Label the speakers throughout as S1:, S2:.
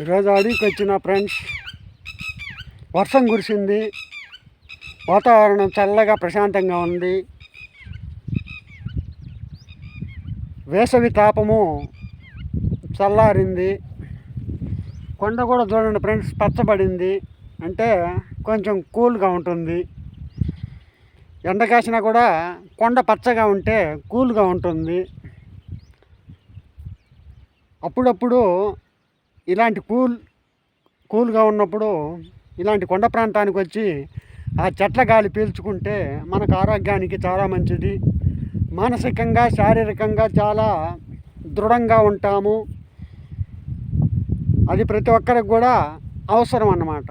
S1: ఈరోజు అడవికి వచ్చిన ఫ్రెండ్స్ వర్షం కురిసింది వాతావరణం చల్లగా ప్రశాంతంగా ఉంది. వేసవి తాపము చల్లారింది. కొండ కూడా చూడండి ఫ్రెండ్స్ పచ్చబడింది. అంటే కొంచెం కూల్గా ఉంటుంది. ఎండ కాసినా కూడా కొండ పచ్చగా ఉంటే కూల్గా ఉంటుంది. అప్పుడప్పుడు ఇలాంటి కూల్ కూల్గా ఉన్నప్పుడు ఇలాంటి కొండ ప్రాంతానికి వచ్చి ఆ చెట్ల గాలి పీల్చుకుంటే మనకు ఆరోగ్యానికి చాలా మంచిది. మానసికంగా శారీరకంగా చాలా దృఢంగా ఉంటాము. అది ప్రతి ఒక్కరికి కూడా అవసరం అన్నమాట.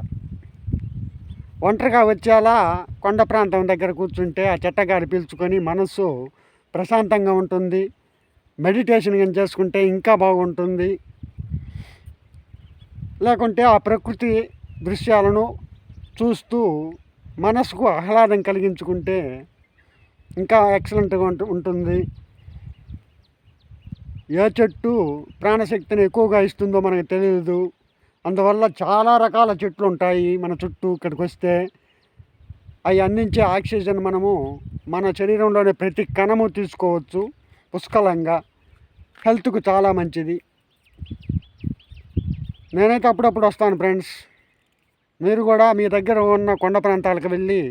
S1: ఒంటరిగా వచ్చేలా కొండ ప్రాంతం దగ్గర కూర్చుంటే ఆ చెట్టగాలి పీల్చుకొని మనస్సు ప్రశాంతంగా ఉంటుంది. మెడిటేషన్ కానీ చేసుకుంటే ఇంకా బాగుంటుంది. లేకుంటే ఆ ప్రకృతి దృశ్యాలను చూస్తూ మనసుకు ఆహ్లాదం కలిగించుకుంటే ఇంకా ఎక్సలెంట్గా ఉంటు- ఉంటుంది. ఏ చెట్టు ప్రాణశక్తిని ఎక్కువగా ఇస్తుందో మనకు తెలియదు అందువల్ల చాలా రకాల చెట్లు ఉంటాయి మన చుట్టూ ఇక్కడికి వస్తే. అవి అందించే ఆక్సిజన్ మనము మన శరీరంలోని ప్రతి కణము తీసుకోవచ్చు పుష్కలంగా. హెల్త్కు చాలా మంచిది. నేనైతే అప్పుడప్పుడు వస్తాను ఫ్రెండ్స్. మీరు కూడా మీ దగ్గర ఉన్న కొండ ప్రాంతాలకు వెళ్ళి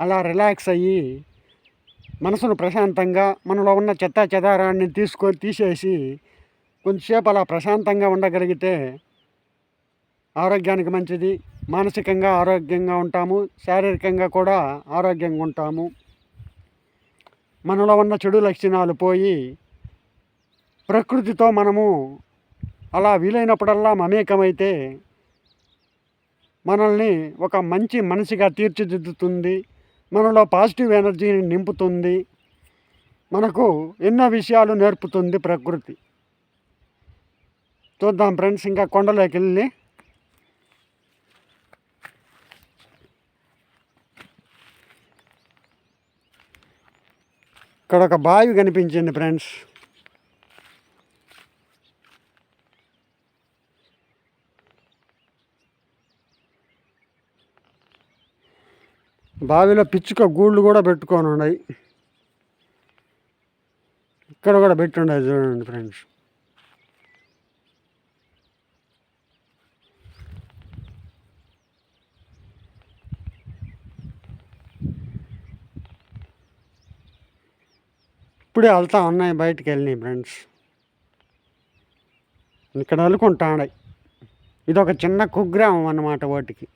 S1: అలా రిలాక్స్ అయ్యి మనసును ప్రశాంతంగా మనలో ఉన్న చెత్త చెదారాన్ని తీసుకొని తీసేసి కొంచెంసేపు అలా ప్రశాంతంగా ఉండగలిగితే ఆరోగ్యానికి మంచిది. మానసికంగా ఆరోగ్యంగా ఉంటాము. శారీరకంగా కూడా ఆరోగ్యంగా ఉంటాము. మనలో ఉన్న చెడు లక్షణాలు పోయి ప్రకృతితో మనము అలా వీలైనప్పుడల్లా మమేకమైతే మనల్ని ఒక మంచి మనిషిగా తీర్చిదిద్దుతుంది మనలో పాజిటివ్ ఎనర్జీని నింపుతుంది మనకు ఎన్నో విషయాలు నేర్పుతుంది ప్రకృతి. చూద్దాం ఫ్రెండ్స్ ఇంకా కొండలోకి వెళ్ళి. ఇక్కడ ఒక బావి కనిపించింది ఫ్రెండ్స్. బావిలో పిచ్చుక గూళ్ళు కూడా పెట్టుకొని ఉన్నాయి. ఇక్కడ కూడా పెట్టి చూడండి ఫ్రెండ్స్. ఇప్పుడే వెళ్తా ఉన్నాయి బయటికి వెళ్ళినాయి ఫ్రెండ్స్. ఇక్కడ అనుకుంటాయి ఇది ఒక చిన్న కుగ్రామం అన్నమాట వాటికి.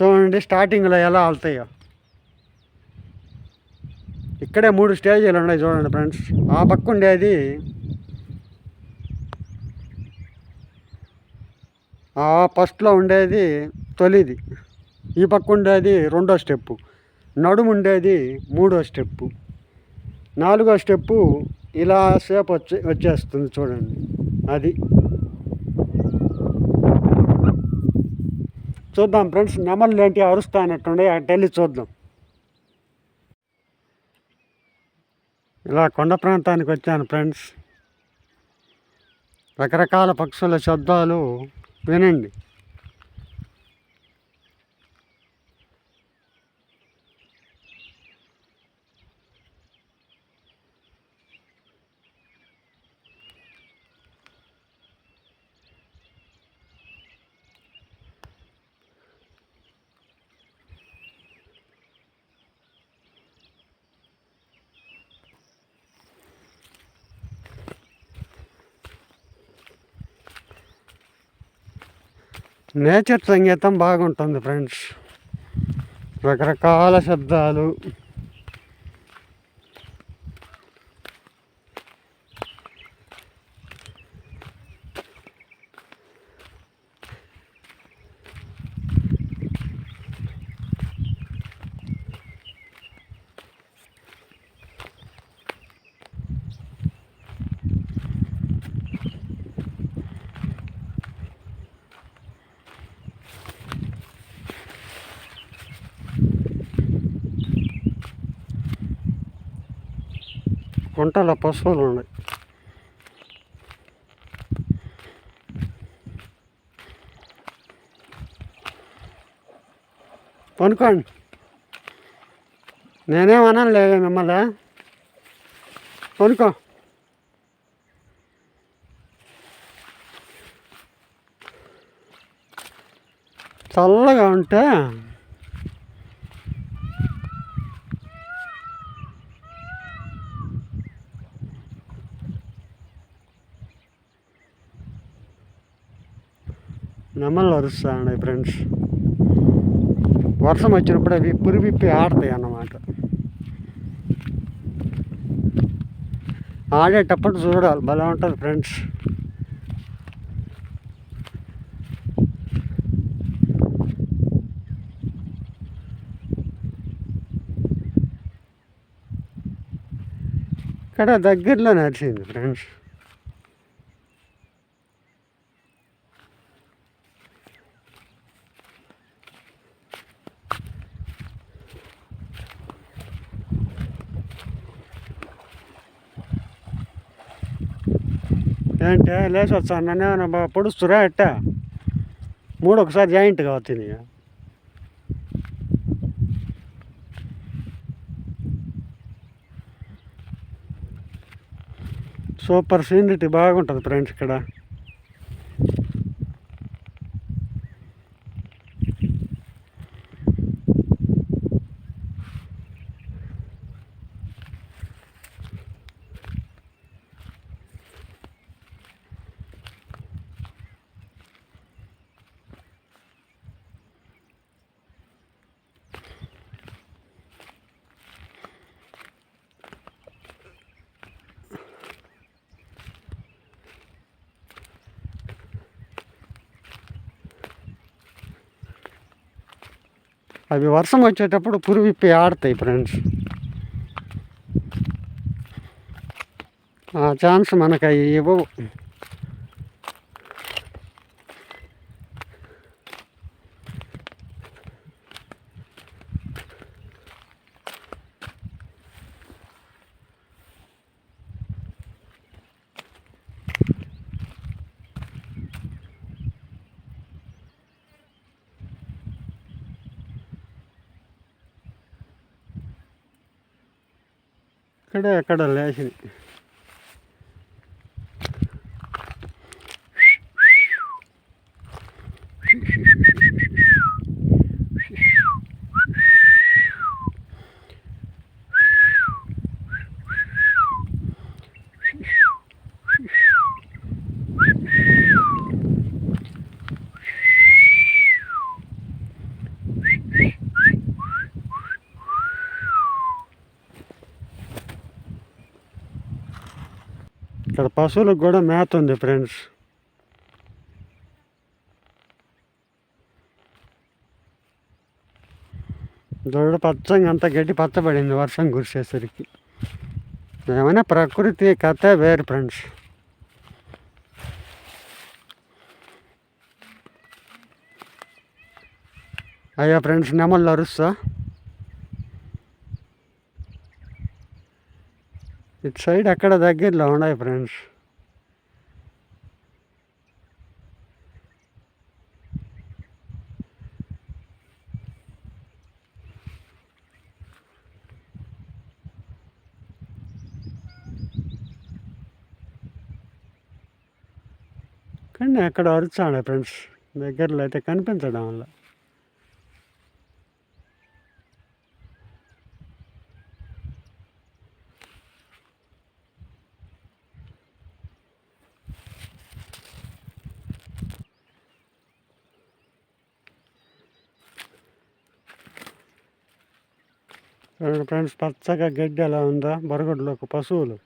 S1: చూడండి స్టార్టింగ్లో ఎలా వెళ్తాయో ఇక్కడే మూడు స్టేజీలు ఉన్నాయి చూడండి ఫ్రెండ్స్. ఆ పక్క ఉండేది ఆ ఫస్ట్లో ఉండేది తొలిది. ఈ పక్క ఉండేది రెండో స్టెప్పు. నడుము ఉండేది మూడో స్టెప్పు. నాలుగో స్టెప్పు ఇలా సేపు వచ్చే వచ్చేస్తుంది చూడండి. అది. చూద్దాం ఫ్రెండ్స్ నెమళ్ళు ఏంటి అరుస్తానట్టుండే అటు చూద్దాం. ఇలా కొండ ప్రాంతానికి వచ్చాను ఫ్రెండ్స్. రకరకాల పక్షుల శబ్దాలు వినండి. నేచర్ సంగీతం బాగుంటుంది ఫ్రెండ్స్. రకరకాల శబ్దాలు. గుంటల పశువులు ఉన్నాయి. పనుకోండి. లేదు మిమ్మల్ని. పనుకో. చల్లగా ఉంటే నెమళ్ళు అరుస్తాయి ఫ్రెండ్స్. వర్షం వచ్చినప్పుడు అవి పురివిప్పి ఆడతాయి అన్నమాట. ఆడేటప్పుడు చూడాలి భలే ఉంటుంది ఫ్రెండ్స్. ఇక్కడ దగ్గరలో నడిచింది ఫ్రెండ్స్. ఏంటి లేచి వచ్చాను నన్ను ఏమైనా పొడుస్తురా ఎట్ట? మూడు ఒకసారి జాయింట్గా అవుతుంది సూపర్ సీనరీ బాగుంటుంది ఫ్రెండ్స్ ఇక్కడ. అవి వర్షం వచ్చేటప్పుడు పురువిప్పి ఆడతాయి ఫ్రెండ్స్ ఆ ఛాన్స్ మనకు అవి ఇవ్వవు. ఇక్కడే ఎక్కడ లేచింది ఇక్కడ పశువులకు కూడా మేత ఉంది ఫ్రెండ్స్. దొడ పచ్చంగా అంత గడ్డి పచ్చబడింది వర్షం కురిసేసరికి. ఏమైనా ప్రకృతి కథ వేరు ఫ్రెండ్స్. అయ్యా ఫ్రెండ్స్ నెమళ్ళు అరుస్తా? ఇటు సైడ్ అక్కడ దగ్గరలో ఉన్నాయి ఫ్రెండ్స్ కానీ అక్కడ అరుచాడు ఫ్రెండ్స్ దగ్గరలో అయితే కనిపించడం వల్ల ఫ్రెండ్స్ పచ్చగా గడ్డి ఎలా ఉందా? బరగడ్లోకి పశువులు.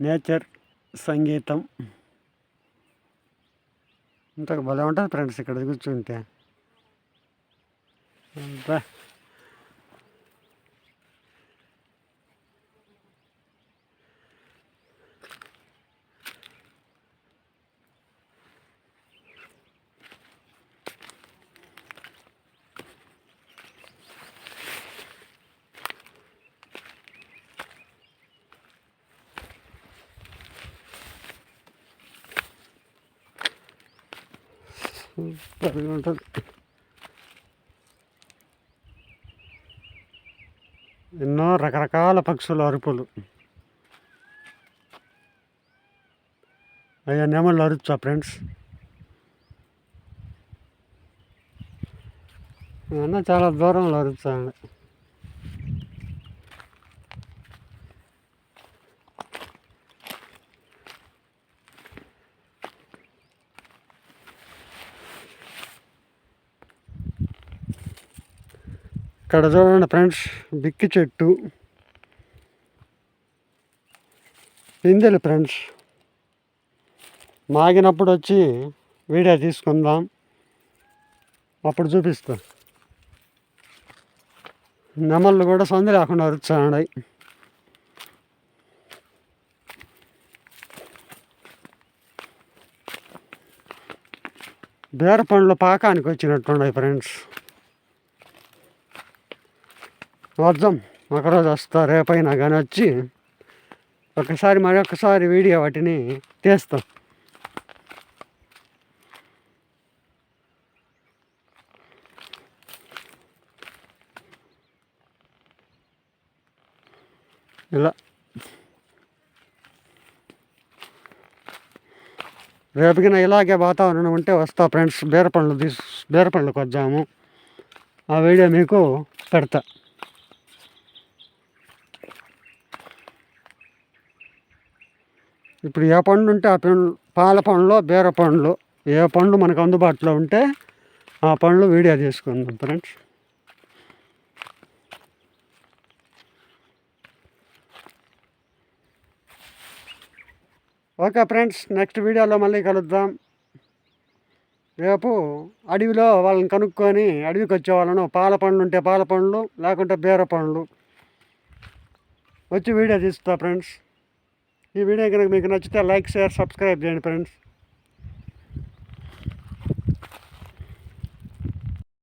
S1: నేచర్ సంగీతం. ఇంత భలే ఉంటుంది ఫ్రెండ్స్ ఇక్కడ కూర్చుంటే. సూపర్గా ఉంటుంది ఎన్నో రకరకాల పక్షుల అరుపులు. అయ్యా నెమళ్ళు అరుచా ఫ్రెండ్స్. అన్న చాలా దూరంలో అరుచాడు ఇక్కడ చూడండి ఫ్రెండ్స్ బిక్కి చెట్టు. పిందెలు ఫ్రెండ్స్. మాగినప్పుడు వచ్చి వీడియో తీసుకుందాం. అప్పుడు చూపిస్తా. నెమళ్ళు కూడా సంది లేకుండా అరుచాయి బేర పండ్లు పాకానికి వచ్చినట్టున్నాయి ఫ్రెండ్స్. వద్దాం ఒకరోజు వస్తా రేపైనా కానీ వచ్చి ఒకసారి మరొకసారి వీడియో వాటిని తీస్తాం. ఇలా. రేపుకిన ఇలాగే వాతావరణం ఉంటే వస్తా ఫ్రెండ్స్. బీరపండ్లు తీసు బీరపండ్లకు వద్దాము ఆ వీడియో మీకు పెడతా. ఇప్పుడు ఏ పండు ఉంటే ఆ పండ్లు పాల పండ్లు బీర పండ్లు ఏ పండ్లు మనకు అందుబాటులో ఉంటే ఆ పండ్లు వీడియో తీసుకుందాం ఫ్రెండ్స్. ఓకే ఫ్రెండ్స్ నెక్స్ట్ వీడియోలో మళ్ళీ కలుద్దాం. రేపు అడవిలో వాళ్ళని కనుక్కొని అడవికి వచ్చే వాళ్ళను పాల పండ్లు ఉంటే పాల పండ్లు లేకుంటే బీర పండ్లు. వచ్చి వీడియో తీస్తా ఫ్రెండ్స్. ఈ వీడియో కనుక మీకు నచ్చితే లైక్ షేర్ సబ్స్క్రైబ్ చేయండి ఫ్రెండ్స్.